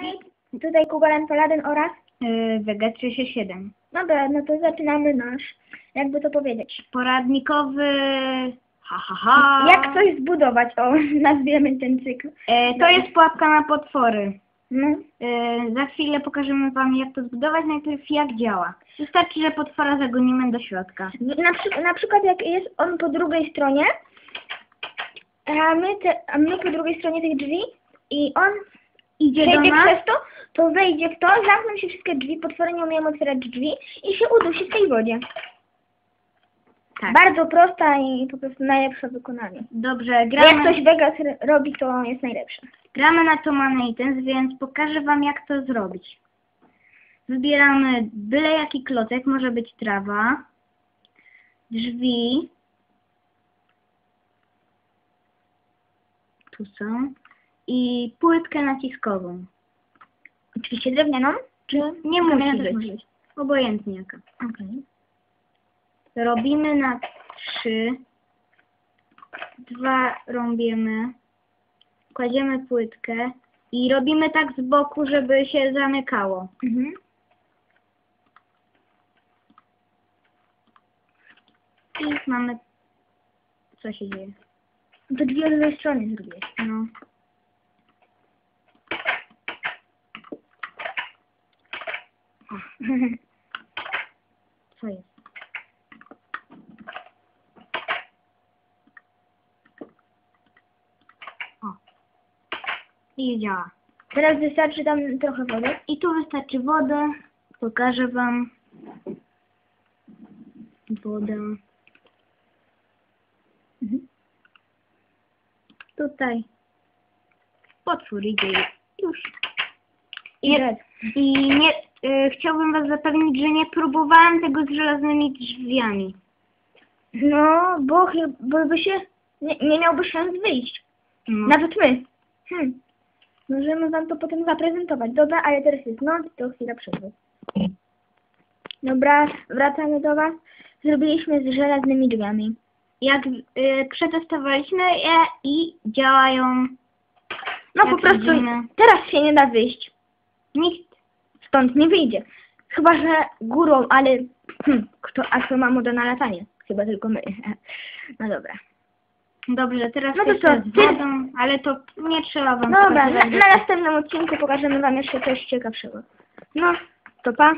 Hej, tutaj Kubalan Paladyn oraz... Yy, Vega 367. Dobra, no to zaczynamy nasz, jakby to powiedzieć. Poradnikowy... Ha, ha, ha. Jak coś zbudować, o, nazwiemy ten cykl. E, to jest pułapka na potwory. No, E, za chwilę pokażemy Wam jak to zbudować, najpierw jak działa. Wystarczy, że potwora zagonimy do środka. na, przy, na przykład jak jest on po drugiej stronie, a my, te, a my po drugiej stronie tych drzwi i on Idzie do przejdzie nas, przez to, to wejdzie w to, zamkną się wszystkie drzwi, potwory nie umieją otwierać drzwi i się udusi w tej wodzie. tak. Bardzo prosta i po prostu najlepsze wykonanie. Dobrze, Jak gramy, coś Vegas r- robi, to jest najlepsze. gramy na to Manhattan, więc pokażę Wam jak to zrobić. Wybieramy byle jaki klocek, może być trawa, drzwi, tu są, i płytkę naciskową. Oczywiście drewnianą, czy Nie musi być. może być? Obojętnie jaka. Okej. Robimy na trzy. Dwa rąbiemy. Kładziemy płytkę. I robimy tak z boku, żeby się zamykało. Mhm. I mamy... Co się dzieje? To drzwi od drugiej strony zrobiłeś. No. Co jest? O. I działa. Teraz wystarczy tam trochę wody. I tu wystarczy wodę. Pokażę Wam. Wodę. Mhm. Tutaj. Potwór idzie już. I. I nie, chciałbym Was zapewnić, że nie próbowałem tego z żelaznymi drzwiami. No, bo, chy- bo by się, nie, nie miałby szans wyjść. No. Nawet my. Hmm. Możemy wam to potem zaprezentować. Dobra, ale teraz jest noc, to chwila przerwy. Dobra, wracamy do was. Zrobiliśmy z żelaznymi drzwiami. Jak y, przetestowaliśmy je i działają. No po prostu widzimy. teraz się nie da wyjść. Nikt. Stąd nie wyjdzie. Chyba, że górą, ale hmm, kto, a co mamy do nalatania? Chyba tylko my. No dobra. Dobrze, teraz No to co, ty- wodą, ale to nie trzeba Wam Dobra, na, na następnym odcinku pokażemy wam jeszcze coś ciekawszego. No, to pa.